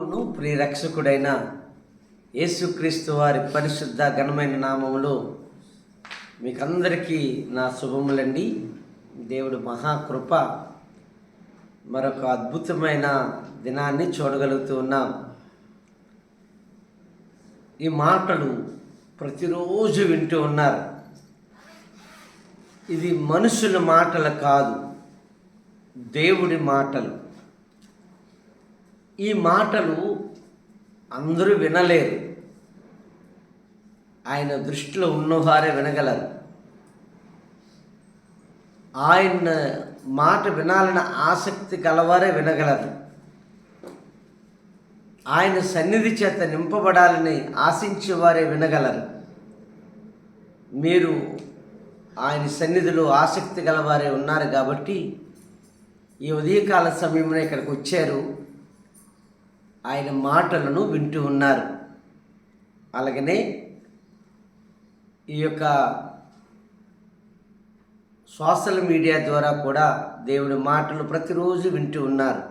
ను ప్రియరక్షకుడైన యేసుక్రీస్తు వారి పరిశుద్ధ ఘనమైన నామములో మీకందరికీ నా శుభములండి. దేవుడు మహాకృప మరొక అద్భుతమైన దినాన్ని చూడగలుగుతూ ఉన్నాం. ఈ మాటలు ప్రతిరోజు వింటూ ఉన్నారు. ఇది మనుషుల మాటలు కాదు దేవుడి మాటలు. ఈ మాటలు అందరూ వినలేరు. ఆయన దృష్టిలో ఉన్నవారే వినగలరు. ఆయన మాట వినాలన్న ఆసక్తి గలవారే వినగలరు. ఆయన సన్నిధి చేత నింపబడాలని ఆశించేవారే వినగలరు. మీరు ఆయన సన్నిధిలో ఆసక్తి గలవారే ఉన్నారు కాబట్టి ఈ ఉదయకాల సమయంలో ఇక్కడికి వచ్చారు. ఆయన మాటలను వింటూ ఉన్నారు. అలాగనే ఈ యొక్క సోషల్ మీడియా ద్వారా కూడా దేవుడి మాటలు ప్రతిరోజు వింటూ ఉన్నారు.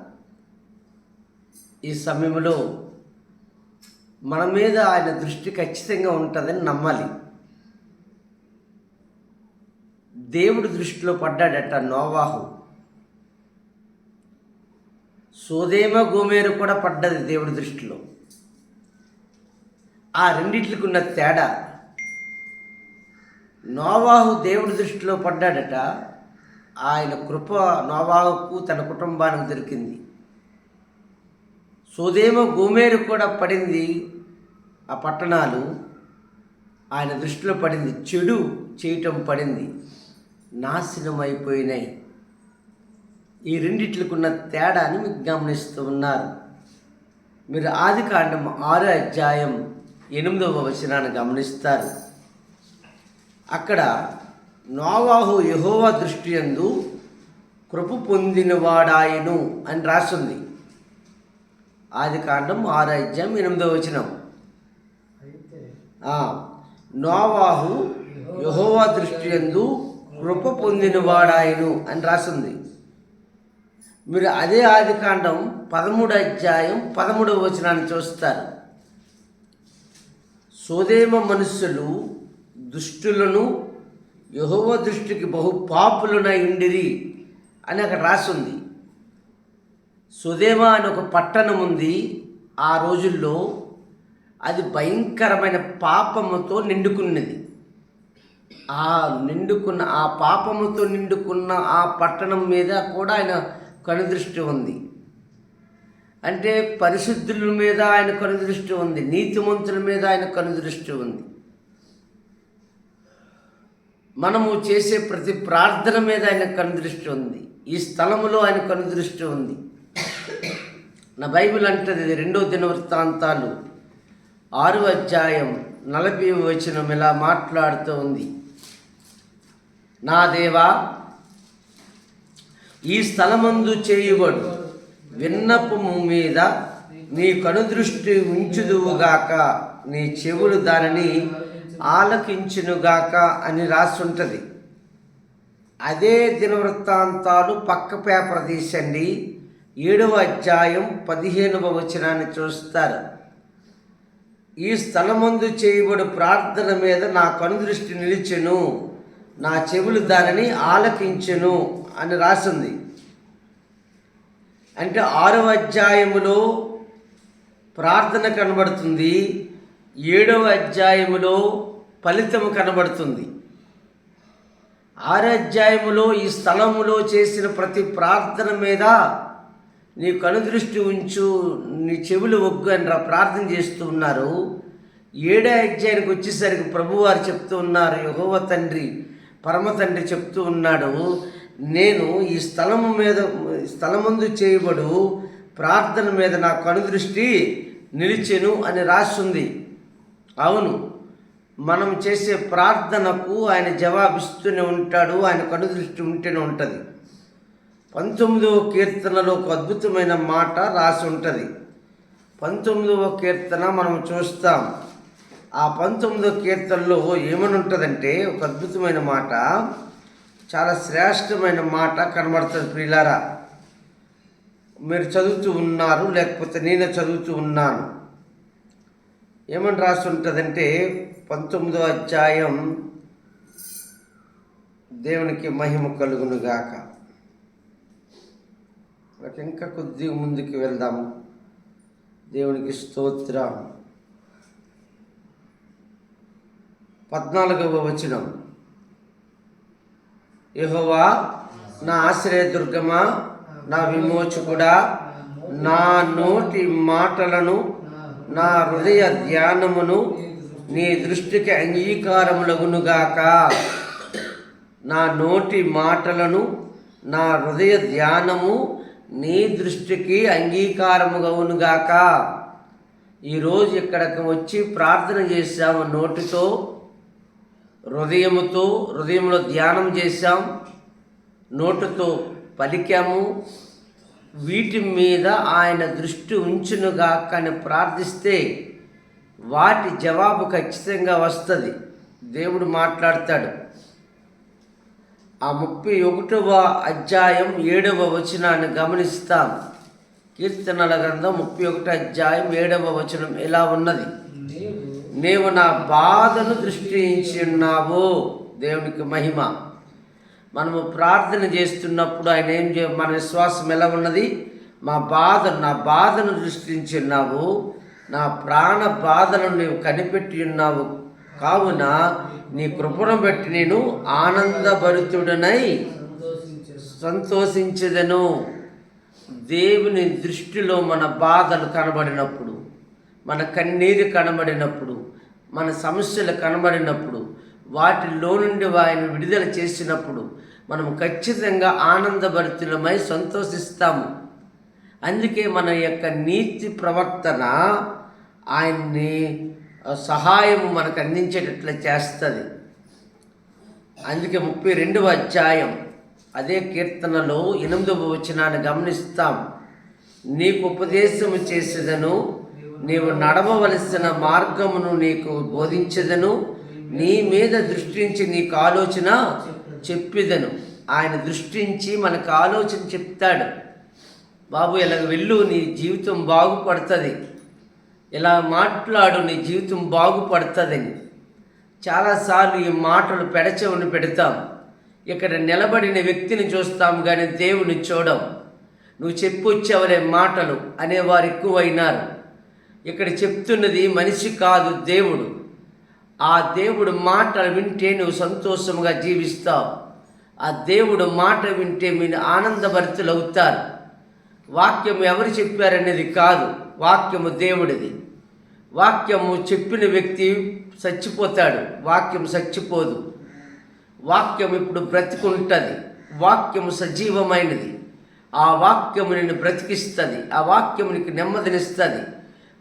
ఈ సమయంలో మన మీద ఆయన దృష్టి ఖచ్చితంగా ఉంటుందని నమ్మాలి. దేవుడి దృష్టిలో పడ్డాడట నోవాహు. సోదేమ గోమేరు కూడా పడ్డది దేవుడి దృష్టిలో. ఆ రెండిట్లకు ఉన్న తేడా నోవాహు దేవుడి దృష్టిలో పడ్డాడట ఆయన కృప నోవాహుకు తన కుటుంబానికి దొరికింది. సోదేమ గోమేరు కూడా పడింది ఆ పట్టణాలు ఆయన దృష్టిలో పడింది చెడు చేయటం పడింది నాశనం అయిపోయినాయి ఈ రెండిట్లకున్న తేడాని మీకు గమనిస్తూ ఉన్నారు. మీరు ఆది కాండం ఆరో అధ్యాయం ఎనిమిదవ వచనాన్ని గమనిస్తారు. అక్కడ నోవాహు యహోవా దృష్టి యందు కృప పొందినవాడాయను అని రాసింది. ఆది కాండం ఆరో అధ్యాయం ఎనిమిదవ వచనం. నోవాహు యహోవా దృష్టి యందు కృప పొందినవాడాయను అని రాసింది. మీరు అదే ఆది కాండం పదమూడు అధ్యాయం పదమూడవ వచనాన్ని చూస్తారు. సోదేమ మనుషులు దుష్టులను యహోవ దృష్టికి బహు పాపులునై ఉండిరి అని అక్కడ రాసింది. సుదేమ అని ఒక పట్టణం ఉంది. ఆ రోజుల్లో అది భయంకరమైన పాపముతో నిండుకున్నది. ఆ నిండుకున్న ఆ పాపముతో నిండుకున్న ఆ పట్టణం మీద కూడా ఆయన కనుదృష్టి ఉంది. అంటే పరిశుద్ధుల మీద ఆయన కనుదృష్టి ఉంది. నీతిమంతుల మీద ఆయన కనుదృష్టి ఉంది. మనము చేసే ప్రతి ప్రార్థన మీద ఆయన కనుదృష్టి ఉంది. ఈ స్థలములో ఆయన కనుదృష్టి ఉంది. నా బైబిల్ అంటది రెండో దినవృత్తాంతాలు. ఆరు అధ్యాయం నలభై వచనం ఇలా మాట్లాడుతూ ఉంది. నా దేవా ఈ స్థలమందు చేయబడు విన్నపము మీద నీ కనుదృష్టి ఉంచుదువుగాక నీ చెవులు దానిని ఆలకించునుగాక అని రాసుంటుంది. అదే దినవృత్తాంతాలు పక్క పేపర్ తీసండి. ఏడవ అధ్యాయం పదిహేనవ వచనాన్ని చూస్తారు. ఈ స్థలమందు చేయబడు ప్రార్థన మీద నా కనుదృష్టి నిలిచెను నా చెవులు దానిని ఆలకించెను అని రాసింది. అంటే ఆరవ అధ్యాయములో ప్రార్థన కనబడుతుంది. ఏడవ అధ్యాయములో ఫలితం కనబడుతుంది. ఆరో అధ్యాయములో ఈ స్థలములో చేసిన ప్రతి ప్రార్థన మీద నీ కనుదృష్టి ఉంచు నీ చెవులు ఒగ్గు అని రా ప్రార్థన చేస్తూ ఉన్నారు. ఏడో అధ్యాయానికి వచ్చేసరికి ప్రభువారు చెప్తూ ఉన్నారు యహోవ తండ్రి పరమ తండ్రి చెప్తూ ఉన్నాడు. నేను ఈ స్థలము మీద స్థలముందు చేయబడు ప్రార్థన మీద నా కనుదృష్టి నిలిచెను అని రాస్తుంది. అవును మనం చేసే ప్రార్థనకు ఆయన జవాబిస్తూనే ఉంటాడు ఆయన కనుదృష్టి ఉంటేనే ఉంటుంది. పంతొమ్మిదవ కీర్తనలో ఒక అద్భుతమైన మాట రాసి ఉంటుంది. పంతొమ్మిదవ కీర్తన మనం చూస్తాం. ఆ పంతొమ్మిదవ కీర్తనలో ఏమని ఉంటుందంటే ఒక అద్భుతమైన మాట చాలా శ్రేష్టమైన మాట కనబడుతుంది ప్రియులారా. మీరు చదువుతూ ఉన్నారు లేకపోతే నేనే చదువుతూ ఉన్నాను. ఏమని రాసి పంతొమ్మిదో అధ్యాయం దేవునికి మహిమ కలుగును గాక ఇంకా కొద్దిగా ముందుకు వెళ్దాము. దేవునికి స్తోత్రం. పద్నాలుగవ వచనం. యెహోవా నా ఆశ్రయదుర్గమా నా విమోచకుడా నా నోటి మాటలను నా హృదయ ధ్యానమును నీ దృష్టికి అంగీకారములగునుగాక నా నోటి మాటలను నా హృదయ ధ్యానము నీ దృష్టికి అంగీకారముగవునుగాక ఈరోజు ఇక్కడికి వచ్చి ప్రార్థన చేశాము నోటితో. హృదయముతో హృదయంలో ధ్యానం చేశాం. నోటుతో పలికాము. వీటి మీద ఆయన దృష్టి ఉంచునుగాక అని ప్రార్థిస్తే వాటి జవాబు ఖచ్చితంగా వస్తుంది. దేవుడు మాట్లాడతాడు. ఆ ముప్పై ఒకటవ అధ్యాయం ఏడవ వచనాన్ని గమనిస్తాం. కీర్తనల గ్రంథం ముప్పై ఒకటి అధ్యాయం ఏడవ వచనం ఎలా ఉన్నది? నీవు నా బాధను దృష్టించి ఉన్నావు. దేవునికి మహిమ. మనము ప్రార్థన చేస్తున్నప్పుడు ఆయన ఏం చే మన విశ్వాసం ఎలా ఉన్నది? మా బాధ నా బాధను దృష్టించి ఉన్నావు. నా ప్రాణ బాధను నీవు కనిపెట్టి ఉన్నావు. కావున నీ కృపను బట్టి నేను ఆనందభరితుడనై సంతోషించదను. దేవుని దృష్టిలో మన బాధలు కనబడినప్పుడు మన కన్నీరు కనబడినప్పుడు మన సమస్యలు కనబడినప్పుడు వాటిలో నుండి వారిని విడుదల చేసినప్పుడు మనం ఖచ్చితంగా ఆనందభరితులమై సంతోషిస్తాము. అందుకే మన యొక్క నీతి ప్రవర్తన ఆయన్ని సహాయం మనకు అందించేటట్లు చేస్తుంది. అందుకే ముప్పై రెండవ అధ్యాయం అదే కీర్తనలో ఎనిమిదవ వచనాన్ని గమనిస్తాం. నీకు ఉపదేశము చేసేదను నీవు నడవవలసిన మార్గమును నీకు బోధించదను. నీ మీద దృష్టించి నీకు ఆలోచన చెప్పిదను. ఆయన దృష్టించి మనకు ఆలోచన చెప్తాడు. బాబు ఇలాగ వెళ్ళు నీ జీవితం బాగుపడుతుంది. ఇలా మాట్లాడు నీ జీవితం బాగుపడుతుందని. చాలాసార్లు ఈ మాటలు పెడచెవుని పెడతాం. ఇక్కడ నిలబడిన వ్యక్తిని చూస్తాం కానీ దేవుని చూడం. నువ్వు చెప్పొచ్చావనే మాటలు అనేవారు ఎక్కువైనారు. ఇక్కడ చెప్తున్నది మనిషి కాదు దేవుడు. ఆ దేవుడు మాటలు వింటే నువ్వు సంతోషంగా జీవిస్తావు. ఆ దేవుడు మాట వింటే మీరు ఆనందభరితులు అవుతారు. వాక్యం ఎవరు చెప్పారనేది కాదు. వాక్యము దేవుడిది. వాక్యము చెప్పిన వ్యక్తి చచ్చిపోతాడు. వాక్యం చచ్చిపోదు. వాక్యం ఇప్పుడు బ్రతికుంటుంది. వాక్యము సజీవమైనది. ఆ వాక్యము నిన్ను బ్రతికిస్తుంది. ఆ వాక్యము నీకు నెమ్మదినిస్తుంది.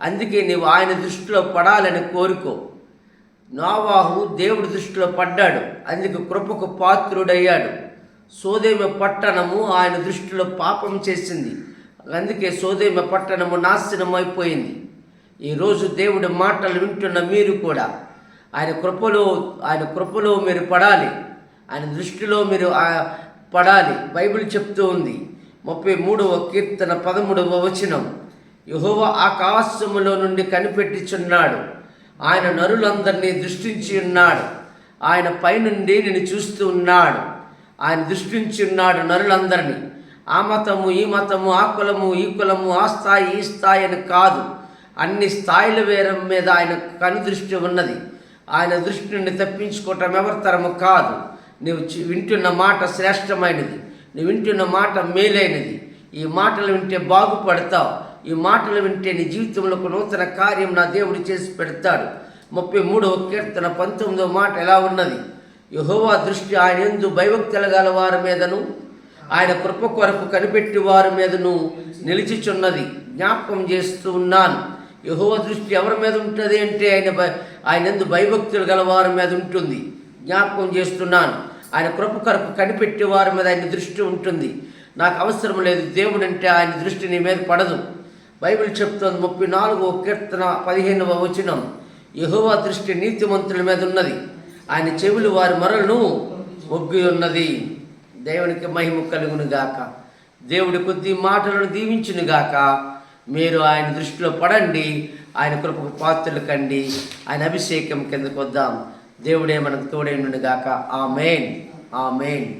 అందుకే నీవు ఆయన దృష్టిలో పడాలని కోరుకో. నోవాహు దేవుడి దృష్టిలో పడ్డాడు. అందుకు కృపకు పాత్రుడయ్యాడు. సోదేమ పట్టణము ఆయన దృష్టిలో పాపం చేసింది. అందుకే సోదేమ పట్టణము నాశనం అయిపోయింది ఈరోజు దేవుడి మాటలు వింటున్న మీరు కూడా ఆయన కృపలో ఆయన కృపలో మీరు పడాలి. ఆయన దృష్టిలో మీరు పడాలి. బైబిల్ చెప్తూ ఉంది. ముప్పై మూడవ కీర్తన పదమూడవ వచనం. యహోవ ఆకాశములో నుండి కనిపెట్టిచున్నాడు. ఆయన నరులందరినీ దృష్టించి ఉన్నాడు. ఆయన పైనుండి నేను చూస్తూ ఉన్నాడు. ఆయన దృష్టించి ఉన్నాడు నరులందరినీ. ఆ మతము ఈ మతము ఆ కులము ఈ కులము ఆ స్థాయి ఈ స్థాయి అని కాదు. అన్ని స్థాయిల వేరం మీద ఆయన కనుదృష్టి ఉన్నది. ఆయన దృష్టి నుండి తప్పించుకోవటం ఎవరితరము కాదు. నువ్వు వింటున్న మాట శ్రేష్టమైనది. నువ్వు వింటున్న మాట మేలైనది. ఈ మాటలు వింటే బాగుపడతావు. ఈ మాటలు వింటే నీ జీవితంలో ఒక నూతన కార్యం నా దేవుడు చేసి పెడతాడు. ముప్పై మూడవ కీర్తన పంతొమ్మిదవ మాట ఎలా ఉన్నది? యహోవా దృష్టి ఆయన ఎందు భయభక్తులు గల వారి మీదను ఆయన కృప కొరకు కనిపెట్టి వారి మీదను నిలిచిచున్నది. జ్ఞాపకం చేస్తూ ఉన్నాను. యహోవ దృష్టి ఎవరి మీద ఉంటుంది అంటే ఆయన ఆయన ఎందు భయభక్తులు గల వారి మీద ఉంటుంది. జ్ఞాపకం చేస్తున్నాను. ఆయన కృప కొరకు కనిపెట్టి వారి మీద ఆయన దృష్టి ఉంటుంది. నాకు అవసరం లేదు దేవుడు అంటే ఆయన దృష్టి నీ మీద పడదు. బైబిల్ చెప్తుంది ముప్పై నాలుగో కీర్తన పదిహేనవ వచనం. యహోవా దృష్టి నీతి మంత్రుల మీద ఉన్నది. ఆయన చెవులు వారి మరలను ఒగ్గి ఉన్నది. దేవునికి మహిమ కలుగును గాక. దేవుడి కొద్ది మాటలను దీవించును గాక. మీరు ఆయన దృష్టిలో పడండి. ఆయన కృప పాత్రలు కండి. ఆయన అభిషేకం కిందకు వద్దాం. దేవుడే మనకు తోడైండుగాక ఆ మెయిన్ ఆ మెయిన్